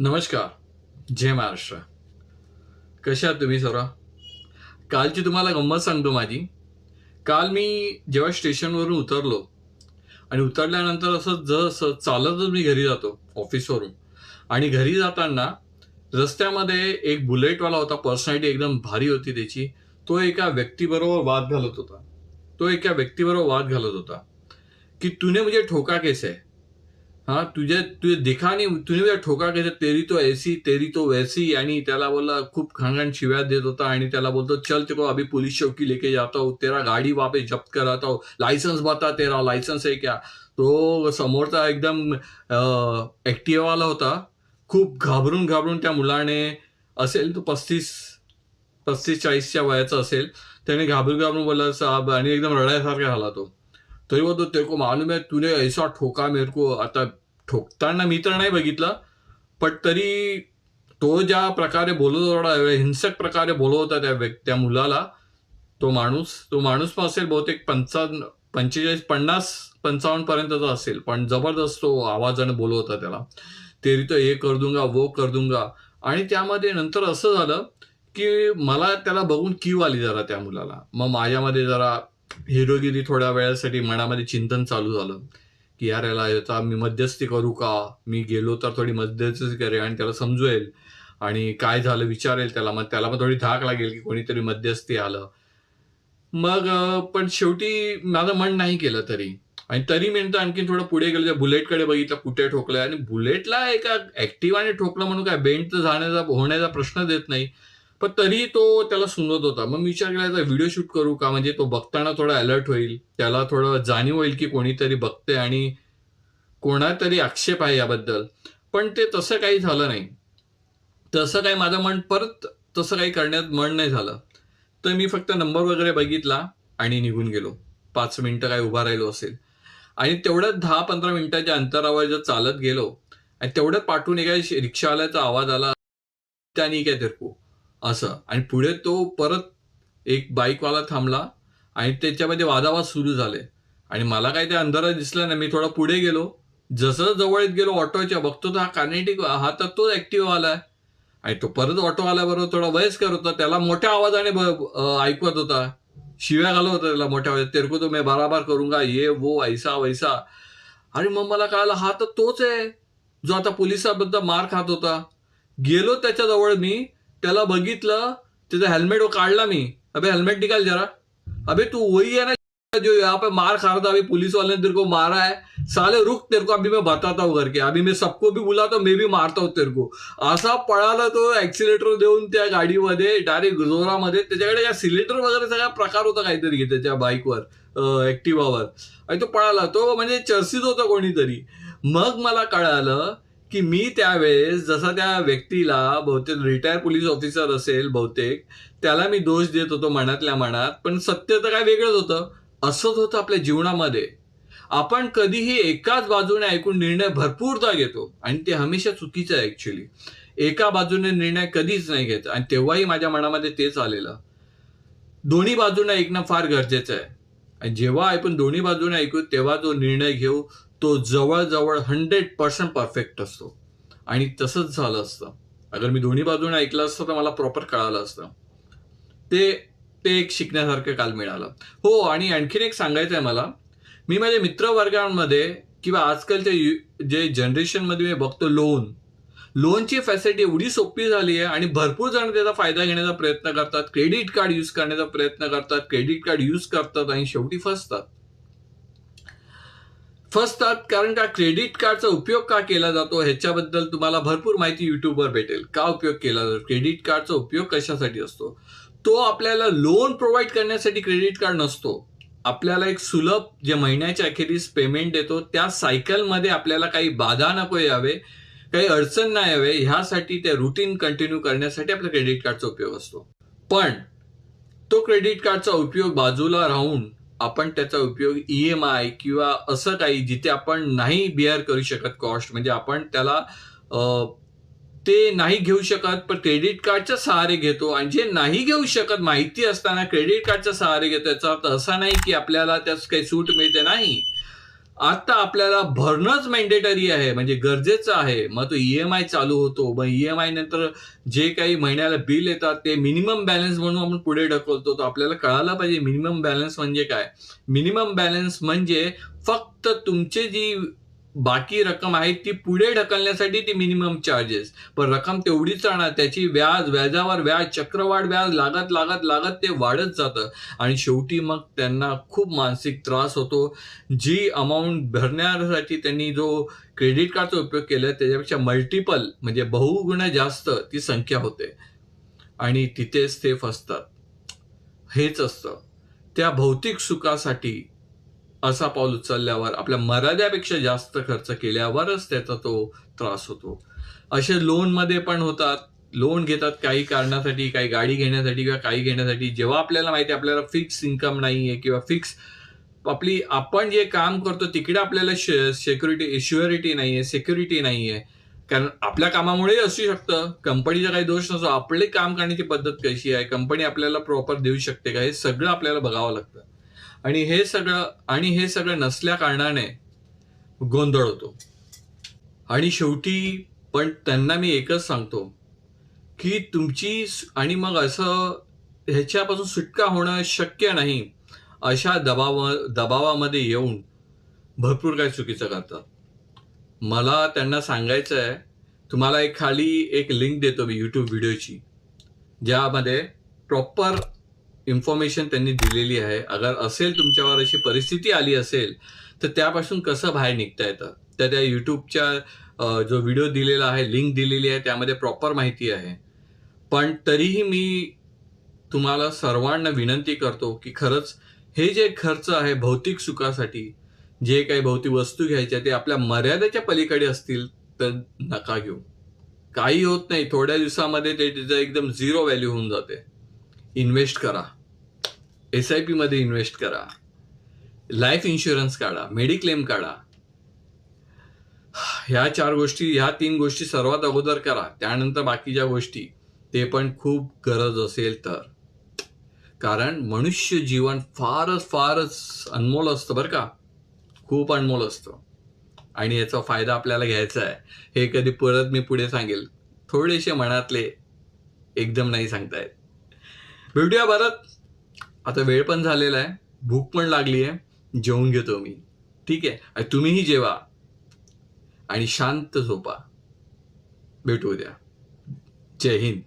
नमस्कार. जय महाराष्ट्र. कशा आहात तुम्ही सर्व कालची तुम्हाला गंमत सांगतो माझी. काल मी जेव्हा स्टेशनवरून उतरलो आणि उतरल्यानंतर असं जसं चालतच मी घरी जातो ऑफिसवरून. आणि घरी जाताना रस्त्यामध्ये एक बुलेटवाला होता पर्सनॅलिटी एकदम भारी होती त्याची. तो एका व्यक्तीबरोबर वाद घालत होता. तो एका व्यक्तीबरोबर वाद घालत होता. की तुने म्हणजे ठोका कैसे? हा तुझे तुझे दिखा नहीं तूने ठोका कैसे तेरी तो ऐसी तेरी तो वैसी आणि त्याला बोलला खूप खानगान शिव्या देत होता आणि त्याला बोलतो चल तेको अभी पुलिस चौकी लेके जाता हूँ तेरा गाड़ी वापस जप्त कराता हूं लायसन्स बता तेरा लायसन्स है क्या? तो समोरचा एकदम ॲक्टिवाला होता खूप घाबरून घाबरून त्या मुलाने असेल तो पस्तीस पस्तीस चाळीसच्या वयाचा असेल त्याने घाबरून घाबरून बोलला साहेब आणि एकदम रडायसारखा झाला तो. तरी बोलतो तेरे को मालूम है तूने ऐसा ठोका मेरे को आता ठोकताना मी तर नाही बघितलं पण तरी तो ज्या प्रकारे बोलत होता हिंसक प्रकारे बोलत होता त्या व्यक्ती त्या मुलाला तो माणूस तो माणूस पण असेल बहुतेक पंचावन्न पंचेचाळीस पन्नास पंचावन्न पर्यंतचा असेल पण जबरदस्त तो आवाजाने बोलत होता त्याला. तेरी तो हे कर दूंगा वो कर दूंगा. आणि त्यामध्ये नंतर असं झालं की मला त्याला बघून कीव आली जरा त्या मुलाला. मग माझ्यामध्ये जरा हिरोगिरी थोड्या वेळासाठी मनामध्ये चिंतन चालू झालं. की यार याला याचा मी मध्यस्थी करू का? मी गेलो तर थोडी मध्यस्थी करेल आणि त्याला समजवेल. आणि काय झालं विचारेल त्याला. मग त्याला पण थोडी धाक लागेल की कोणीतरी मध्यस्थी आलं. मग पण शेवटी माझं मन नाही केलं तरी. आणि तरी मी नंतर आणखी थोडं पुढे गेलो. त्या बुलेटकडे बघितलं कुठे ठोकलंय. आणि बुलेटला एका ऍक्टिव्हाने ठोकलं म्हणून काय? बेंड जाण्याचा होण्याचा प्रश्न देत नाही. पण तरी तो त्याला सुनत होता. मग मी विचार केला याचा व्हिडिओ शूट करू का? म्हणजे तो बघताना थोडा अलर्ट होईल. त्याला थोडं जाणीव होईल की कोणीतरी बघते आणि कोणातरी आक्षेप आहे याबद्दल. पण ते तसं काही झालं नाही. तसं काही माझं मन परत तसं काही करण्यात मन नाही झालं. तर मी फक्त नंबर वगैरे बघितला आणि निघून गेलो. पाच मिनटं काय उभा राहिलो असेल. आणि तेवढ्यात दहा पंधरा मिनिटाच्या अंतरावर जर चालत गेलो आणि तेवढ्यात पाठवून एका रिक्षावाल्याचा आवाज आला त्यानी काय तिरकू? असं. आणि पुढे तो परत एक बाईकवाला थांबला आणि त्याच्यामध्ये वादावाद सुरू झाले. आणि मला काय ते अंधारात दिसलं नाही. मी थोडा पुढे गेलो. जसं जवळ येत गेलो ऑटोच्या बघतो तर हा कार्नेटिक हा तर तो आला आहे. आणि तो परत ऑटो आल्याबरोबर थोडा वयस्कर होता. त्याला मोठ्या आवाजाने ब- ऐकवत होता. शिव्या घालत होता त्याला मोठ्या आवाजात. तेरको तो मी बराबर करूंगा. ये वो ऐसा वैसा. आणि मग मला कळालं हा तर तोच आहे जो आता पोलिसाबद्दल मार खात होता. गेलो त्याच्याजवळ मी. त्याला बघितलं त्याचा हेल्मेट काढला मी. अबे हेल्मेट निकाल जरा. अबे तू वही है ना जो यहाँ पे मार खा रहा था अभी पुलिस वाले ने तेरे को मारा है। साले रुक तेरे को अभी मैं बताता हूँ करके अभी मैं सबको भी बुलाता हूँ मैं भी मारता हूँ तेरे को। असा पळाला तो ऍक्सिलेटर देऊन त्या गाडीमध्ये डायरेक्ट जोरामध्ये त्याच्याकडे या सिलेंडर वगैरे सगळा प्रकार होता काहीतरी त्याच्या बाईकवर ऍक्टिवावर आणि तो पळाला. तो म्हणजे चर्चित होता कोणीतरी. मग मला कळालं की मी त्यावेळेस जसा त्या व्यक्तीला बहुतेक रिटायर पोलीस ऑफिसर असेल बहुतेक त्याला मी दोष देत होतो मनातल्या मनात पण सत्य तर काय वेगळंच होतं. असंच होतं आपल्या जीवनामध्ये. आपण कधीही एकाच बाजूने ऐकून निर्णय भरपूरदा घेतो आणि ते हमेशा चुकीचं आहे ॲक्च्युली एका बाजूने निर्णय कधीच नाही घेत आणि तेव्हाही माझ्या मनामध्ये तेच आलेलं. दोन्ही बाजूने ऐकणं फार गरजेचं आहे. आणि जेव्हा आपण दोन्ही बाजूने ऐकू तेव्हा जो निर्णय घेऊ तो जवळजवळ हंड्रेड पर्सेंट परफेक्ट असतो. आणि तसंच झालं असतं. अगर मी दोन्ही बाजूने ऐकलं असतं तर मला प्रॉपर कळालं असतं. ते ते एक शिकण्यासारखं काल मिळालं. हो आणि आणखीन एक सांगायचं आहे मला. मी माझ्या मित्रवर्गांमध्ये किंवा आजकालच्या यु- जे जनरेशनमध्ये मी बघतो लोन लोनची फॅसिलिटी एवढी सोपी झाली आहे आणि भरपूर जण त्याचा फायदा घेण्याचा प्रयत्न करतात क्रेडिट कार्ड यूज करण्याचा प्रयत्न करतात क्रेडिट कार्ड यूज करतात आणि शेवटी फसतात. फसतात कारण का क्रेडिट कार्डचा उपयोग का केला जातो ह्याच्याबद्दल तुम्हाला भरपूर माहिती युट्यूबवर भेटेल. का उपयोग केला जातो? क्रेडिट कार्डचा उपयोग कशासाठी असतो? तो आपल्याला लोन प्रोव्हाइड करण्यासाठी क्रेडिट कार्ड नसतो. आपल्याला एक सुलभ जे महिन्याच्या अखेरीस पेमेंट देतो त्या सायकलमध्ये आपल्याला काही बाधा नको यावे काही अडचण नाही यावे ह्यासाठी ते रुटीन कंटिन्यू करण्यासाठी आपल्या क्रेडिट कार्डचा उपयोग असतो. पण तो क्रेडिट कार्डचा उपयोग बाजूला राहून आपण त्याचा उपयोग ई एम आय किंवा असं काही जिथे आपण नाही बिअर करू शकत कॉस्ट म्हणजे आपण त्याला ते नाही घेऊ शकत पण क्रेडिट कार्डच्या सहारे घेतो. आणि जे नाही घेऊ शकत माहिती असताना क्रेडिट कार्डच्या सहारे घेतो. याचा अर्थ असा नाही की आपल्याला त्याच काही सूट मिळते नाही. आता आपल्याला भरणंच मॅन्डेटरी आहे म्हणजे गरजेचं आहे. मग तो ईएमआय चालू होतो. मग ईएमआय नंतर जे काही महिन्याला बिल येतात ते मिनिमम बॅलन्स म्हणून आपण पुढे ढकलतो. तर आपल्याला कळायला पाहिजे मिनिमम बॅलन्स म्हणजे काय? मिनिमम बॅलन्स म्हणजे फक्त तुमचे जी बाकी रक्कम आहे ती पुढे ढकलण्यासाठी ती मिनिमम चार्जेस पण रक्कम तेवढीच राहणार त्याची व्याज व्याजावर व्याज चक्रवाढ व्याज लागत लागत लागत ते वाढत जातं. आणि शेवटी मग त्यांना खूप मानसिक त्रास होतो. जी अमाऊंट भरण्यासाठी त्यांनी जो क्रेडिट कार्डचा उपयोग केला त्याच्यापेक्षा मल्टिपल म्हणजे बहुगुण जास्त ती संख्या होते. आणि तिथेच ते फसतात. हेच असतं. त्या भौतिक सुखासाठी असा पाऊल उचलल्यावर आपल्या मर्याद्यापेक्षा जास्त खर्च केल्यावरच त्याचा तो त्रास होतो. असे लोनमध्ये पण होतात. लोन घेतात काही कारणासाठी काही गाडी घेण्यासाठी किंवा काही घेण्यासाठी. जेव्हा आपल्याला माहिती आहे आपल्याला फिक्स इन्कम नाही आहे किंवा फिक्स आपली आपण जे काम करतो तिकडे आपल्याला सेक्युरिटी श्युअरिटी नाही आहे सिक्युरिटी नाही आहे कारण आपल्या कामामुळे असू शकतं. कंपनीचा काही दोष नसतो. आपले काम करण्याची पद्धत कशी आहे? कंपनी आपल्याला प्रॉपर देऊ शकते का? हे सगळं आपल्याला बघावं लागतं. आणि हे सगळं आणि हे सगळं नसल्या कारणाने गोंधळ होतो. आणि शेवटी पण त्यांना मी एकच सांगतो की तुमची आणि मग असं ह्याच्यापासून सुटका होणं शक्य नाही अशा दबाव दबावामध्ये येऊन भरपूर काही चुकीचं करतात मला त्यांना सांगायचं आहे तुम्हाला एक खाली एक लिंक देतो मी यूट्यूब व्हिडिओची ज्यामध्ये प्रॉपर इन्फॉर्मेशन त्यांनी दिलेली आहे. अगर असेल तुमच्यावर अशी परिस्थिती आली असेल तर त्यापासून कसं बाहेर निघता येतं? तर त्या यूट्यूबच्या जो व्हिडिओ दिलेला आहे लिंक दिलेली आहे त्यामध्ये प्रॉपर माहिती आहे. पण तरीही मी तुम्हाला सर्वांना विनंती करतो की खरंच हे जे खर्च आहे भौतिक सुखासाठी जे काही भौतिक वस्तू घ्यायच्या ते आपल्या मर्यादेच्या पलीकडे असतील तर नका घेऊ. काही होत नाही. थोड्या दिवसामध्ये ते तिचं एकदम झिरो व्हॅल्यू होऊन जाते. इन्व्हेस्ट करा. एस आयमध्ये इन्व्हेस्ट करा. लाईफ इन्शुरन्स काढा मेडिक्लेम काढा. ह्या चार गोष्टी ह्या तीन गोष्टी सर्वात अगोदर करा. त्यानंतर बाकीच्या गोष्टी ते पण खूप गरज असेल तर. कारण मनुष्य जीवन फारच फारच अनमोल असतं बरं का. खूप अनमोल असतं. आणि याचा फायदा आपल्याला घ्यायचा आहे. हे कधी परत मी पुढे सांगेल. थोडेसे मनातले एकदम नाही सांगतायत भेटूया परत. आता वेळ पण झालेला आहे. भूक पण लागली आहे. जेवून घेतो मी. ठीक आहे? आणि तुम्हीही जेवा. आणि शांत झोपा. भेटू द्या जय हिंद.